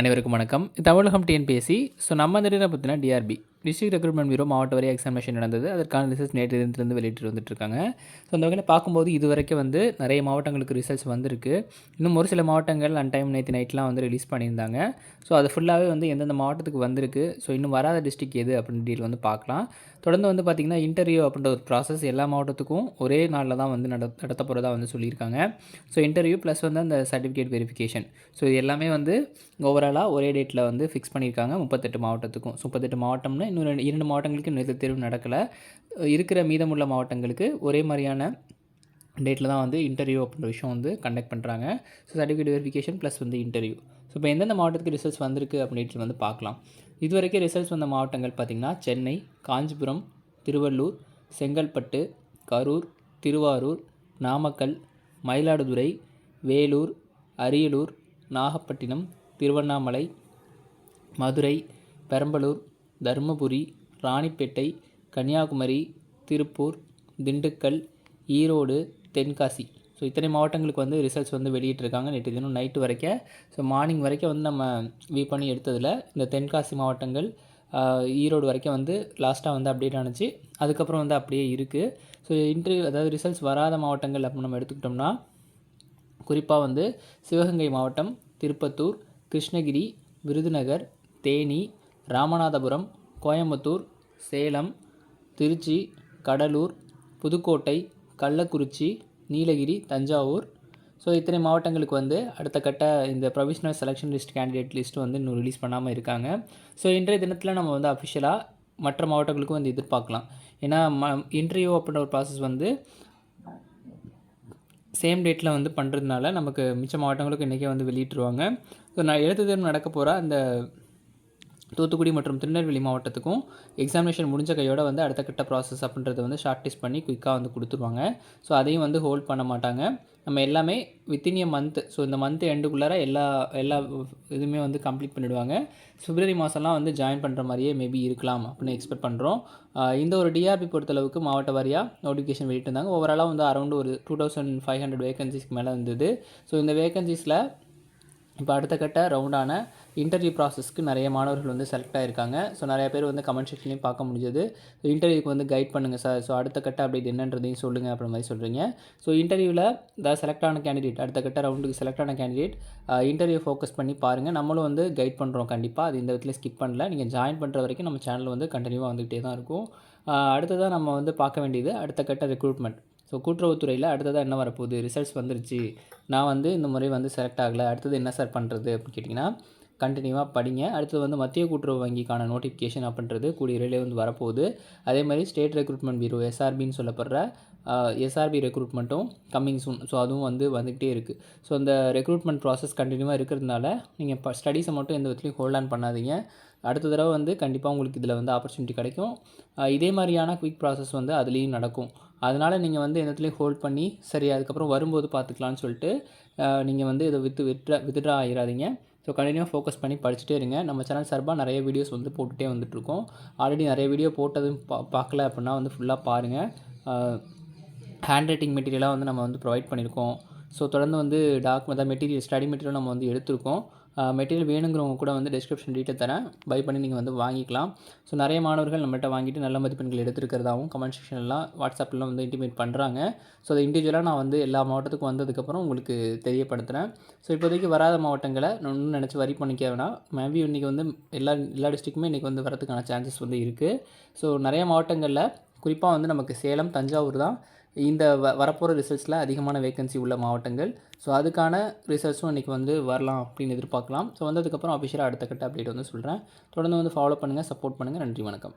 அனைவருக்கும் வணக்கம். தமிழகம் TNPSC. So நம்ம இந்த பார்த்தீங்கன்னா டிஆர்பி டிஸ்ட்ரிக்ட் ரெக்ரூட்மெண்ட் பியூரோ மாவட்ட வரை எக்ஸாமினேஷன் நடந்தது. அதற்கான ரிசல்ட்ஸ் நேற்று தினத்திலிருந்து வெளியிட்டு வந்துட்டு இருக்காங்க ஸோ அந்த வகையில் பார்க்கும்போது இது வரைக்கும் வந்து நிறைய மாவட்டங்களுக்கு ரிசல்ட்ஸ் வந்திருக்கு. இன்னும் ஒரு சில மாவட்டங்கள் அன் டைம் நேற்று நைட்லாம் வந்து ரிலீஸ் பண்ணியிருந்தாங்க. ஸோ அது ஃபுல்லாகவே வந்து எந்தெந்த மாவட்டத்துக்கு வந்திருக்கு? ஸோ இன்னும் வராத டிஸ்ட்ரிக் எது அப்படின்னு டீல் வந்து பார்க்கலாம். தொடர்ந்து வந்து பார்த்திங்கன்னா இன்டர்வியூ அப்படின்ற ஒரு ப்ராசஸ் எல்லா மாவட்டத்துக்கும் ஒரே நாளில் தான் வந்து நட நடத்த போகிறதா வந்து சொல்லியிருக்காங்க. ஸோ இன்டர்வியூ ப்ளஸ் வந்து அந்த சர்டிஃபிகேட் வெரிஃபிகேஷன் ஸோ இது எல்லாமே வந்து ஓவராலாக ஒரே டேட்டில் வந்து ஃபிக்ஸ் பண்ணியிருக்காங்க முப்பத்தெட்டு மாவட்டத்துக்கும். ஸோ முப்பத்தெட்டு மாவட்டம்னு இன்னும் ரெண்டு இரண்டு மாவட்டங்களுக்கு இன்னும் தேர்வு நடக்கலை. இருக்கிற மீதமுள்ள மாவட்டங்களுக்கு ஒரே மாதிரியான டேட்டில் தான் வந்து இன்டர்வியூ அப்படின்ற விஷயம் வந்து கண்டக்ட் பண்ணுறாங்க ஸோ சர்டிஃபிகேட் வெரிஃபிகேஷன் ப்ளஸ் வந்து இன்டர்வியூ ஸோ இப்போ எந்தெந்த மாவட்டத்துக்கு ரிசல்ட்ஸ் வந்திருக்கு அப்படின்ட்டு வந்து பார்க்கலாம். இது வரைக்கும் ரிசல்ட்ஸ் வந்த மாவட்டங்கள் பார்த்திங்கன்னா சென்னை காஞ்சிபுரம் திருவள்ளூர் செங்கல்பட்டு கரூர் திருவாரூர் நாமக்கல் மயிலாடுதுறை வேலூர் அரியலூர் நாகப்பட்டினம் திருவண்ணாமலை மதுரை பெரம்பலூர் தருமபுரி ராணிப்பேட்டை கன்னியாகுமரி திருப்பூர் திண்டுக்கல் ஈரோடு தென்காசி. ஸோ இத்தனை மாவட்டங்களுக்கு வந்து ரிசல்ட்ஸ் வந்து வெளியிட்டிருக்காங்க நேற்று தினம் நைட்டு வரைக்கும். ஸோ மார்னிங் வரைக்கும் வந்து நம்ம வியூ பண்ணி எடுத்ததில் இந்த தென்காசி மாவட்டங்கள் ஈரோடு வரைக்கும் வந்து லாஸ்ட்டாக வந்து அப்டேட் ஆனிச்சு. அதுக்கப்புறம் வந்து அப்படியே இருக்குது ஸோ இன்டர்வியூ அதாவது ரிசல்ட்ஸ் வராத மாவட்டங்கள் அப்போ நம்ம எடுத்துக்கிட்டோம்னா குறிப்பாக வந்து சிவகங்கை மாவட்டம் திருப்பத்தூர் கிருஷ்ணகிரி விருதுநகர் தேனி ராமநாதபுரம் கோயம்புத்தூர் சேலம் திருச்சி கடலூர் புதுக்கோட்டை கள்ளக்குறிச்சி நீலகிரி தஞ்சாவூர். ஸோ இத்தனை மாவட்டங்களுக்கு வந்து அடுத்த கட்ட இந்த provisional selection list candidate list வந்து இன்னும் ரிலீஸ் பண்ணாமல் இருக்காங்க. ஸோ இன்றைய தினத்தில் நம்ம வந்து அஃபிஷியலாக மற்ற மாவட்டங்களுக்கும் வந்து எதிர்பார்க்கலாம். ஏன்னா ம இன்டர்வியூ அப்படின்ற ஒரு ப்ராசஸ் வந்து சேம் டேட்டில் வந்து பண்ணுறதுனால நமக்கு மிச்ச மாவட்டங்களுக்கு இன்றைக்கே வந்து வெளியிட்டுருவாங்க. ஸோ நான் எழுத்து தேர்வு நடக்க போகிற அந்த தூத்துக்குடி மற்றும் திருநெல்வேலி மாவட்டத்துக்கும் எக்ஸாமினேஷன் முடிஞ்ச கையோட வந்து அடுத்த கட்ட ப்ராசஸ் அப்படின்றத வந்து ஷார்ட் லிஸ்ட் பண்ணி குயிக்காக வந்து கொடுத்துருவாங்க. ஸோ அதையும் வந்து ஹோல்ட் பண்ண மாட்டாங்க. நம்ம எல்லாமே வித்தின் எ மந்த் ஸோ இந்த மந்த் எண்டுக்குள்ளார எல்லா எல்லா இதுவுமே வந்து கம்ப்ளீட் பண்ணிவிடுவாங்க பிப்ரவரி மாதம்லாம் வந்து ஜாயின் பண்ணுற மாதிரியே மேபி இருக்கலாம் அப்படின்னு எக்ஸ்பெக்ட் பண்ணுறோம் இந்த ஒரு டிஆர்பி பொறுத்தளவுக்கு மாவட்ட வாரியாக நோட்டிஃபிகேஷன் வெளியிட்டிருந்தாங்க. ஓவராலாக வந்து அரௌண்ட் ஒரு டூ தௌசண்ட் ஃபைவ் ஹண்ட்ரட் வேகன்சிஸ்க்கு மேலே இருந்தது. ஸோ இந்த வேகன்சிஸில் இப்போ அடுத்த கட்ட ரவுண்டான இன்டர்வியூ ப்ராசஸ்க்கு நிறைய மாணவர்கள் வந்து செலக்ட் ஆகிருக்காங்க ஸோ நிறைய பேர் வந்து கமெண்ட் செக்ஷன்லையும் பார்க்க முடிஞ்சது. ஸோ இன்டர்வியூக்கு வந்து கைட் பண்ணுங்கள் சார் ஸோ அடுத்த கட்ட அப்டேட் என்னன்றதையும் சொல்லுங்கள் அப்படின்ற மாதிரி சொல்கிறீங்க ஸோ இன்டர்வியூவில் த செலக்ட் ஆன கேண்டிடேட் அடுத்த கட்ட ரவுண்டுக்கு செலக்ட் ஆன கேண்டிடேட் இன்டர்வியூ ஃபோக்கஸ் பண்ணி பாருங்கள் நம்மளும் வந்து கைட் பண்ணுறோம் கண்டிப்பாக அது இந்த விதத்தில் ஸ்கிப் பண்ணல. நீங்கள் ஜாயின் பண்ணுற வரைக்கும் நம்ம சேனல் வந்து கண்டினியூவாக வந்துகிட்டே தான் இருக்கும். அடுத்ததாக நம்ம வந்து பார்க்க வேண்டியது அடுத்த கட்ட ரெக்ரூட்மெண்ட் ஸோ கூட்டுறவுத்துறையில் அடுத்ததாக என்ன வரப்போகுது? ரிசல்ட்ஸ் வந்துருச்சு. நான் வந்து இந்த முறை வந்து செலக்ட் ஆகலை. அடுத்தது என்ன சார் பண்ணுறது அப்படின்னு கேட்டிங்கன்னா கண்டினியூவாக படிங்க. அடுத்தது வந்து மத்திய கூட்டுறவு வங்கிக்கான நோட்டிஃபிகேஷன் அப்படின்றது கூடிய விரைவில் வந்து வரப்போகுது. அதே மாதிரி ஸ்டேட் ரெக்ரூட்மெண்ட் பியூரோ எஸ்ஆர்பின்னு சொல்லப்படுற எஸ்ஆர்பி ரெக்ரூட்மெண்ட்டும் கம்மிங் சூன் ஸோ அதுவும் வந்து வந்துக்கிட்டே இருக்குது ஸோ அந்த ரெக்ரூட்மெண்ட் ப்ராசஸ் கண்டினியூவாக இருக்கிறதுனால நீங்கள் இப்போ ஸ்டடீஸை மட்டும் எந்த விதத்துலையும் ஹோல்ட் ஆன் பண்ணாதீங்க. அடுத்த தடவை வந்து கண்டிப்பாக உங்களுக்கு இதில் வந்து ஆப்பர்ச்சுனிட்டி கிடைக்கும். இதே மாதிரியான குயிக் ப்ராசஸ் வந்து அதுலேயும் நடக்கும். அதனால் நீங்கள் வந்து எந்த இடத்துலையும் ஹோல்ட் பண்ணி சரி அதுக்கப்புறம் வரும்போது பார்த்துக்கலான்னு சொல்லிட்டு நீங்கள் வந்து இதை வித்து விட்ரா வித்ட்ரா ஆகிடாதீங்க ஸோ கண்டினியூவாக ஃபோக்கஸ் பண்ணி படிச்சுட்டே இருங்க. நம்ம சேனல் சார்பாக நிறைய வீடியோஸ் வந்து போட்டுகிட்டே வந்துட்டுருக்கோம். ஆல்ரெடி நிறைய வீடியோ போட்டதும் பா பார்க்கல அப்படின்னா வந்து ஃபுல்லாக பாருங்கள் ஹேண்ட் ரைட்டிங் மெட்டீரியலாக வந்து நம்ம வந்து ப்ரொவைட் பண்ணியிருக்கோம் ஸோ தொடர்ந்து வந்து டாக்குமெண்ட் மெட்டீரியல் ஸ்டடி மெட்டீரியல் நம்ம வந்து எடுத்திருக்கோம். மெட்டீரியல் வேணுங்கிறவங்க கூட வந்து டிஸ்கிரிப்ஷன் டீட்டெயில் தரேன். பை பண்ணி நீங்கள் வந்து வாங்கிக்கலாம். ஸோ நிறைய மாணவர்கள் நம்மகிட்ட வாங்கிட்டு நல்ல மதிப்பெண்கள் எடுத்துருக்கிறதாகவும் கமெண்ட் செக்ஷன்லாம் வாட்ஸ்அப்லாம் வந்து இன்டிமேட் பண்ணுறாங்க ஸோ அதை இண்டிவிஜுவலாக நான் வந்து எல்லா மாவட்டத்துக்கும் வந்ததுக்கப்புறம் உங்களுக்கு தெரியப்படுத்துகிறேன் ஸோ இப்போதைக்கு வராத மாவட்டங்களை நான் இன்னும் நினச்சி வரி பண்ணிக்க வேணாம். மேபி இன்றைக்கி வந்து எல்லா எல்லா டிஸ்ட்ரிக்குமே இன்றைக்கி வந்து வரதுக்கான சான்சஸ் வந்து இருக்குது ஸோ நிறைய மாவட்டங்களில் குறிப்பாக வந்து நமக்கு சேலம் தஞ்சாவூர் தான். இந்த வ வரப்போகிற ரிசல்ட்ஸில் அதிகமான வேகன்சி உள்ள மாவட்டங்கள். ஸோ அதுக்கான ரிசல்ட்ஸும் இன்றைக்கி வந்து வரலாம் அப்படின்னு எதிர்பார்க்கலாம். ஸோ வந்ததுக்கப்புறம் அஃபிஷியலாக அடுத்த கட்ட அப்டேட் வந்து சொல்கிறேன் தொடர்ந்து வந்து ஃபாலோ பண்ணுங்கள் சப்போர்ட் பண்ணுங்கள் நன்றி வணக்கம்.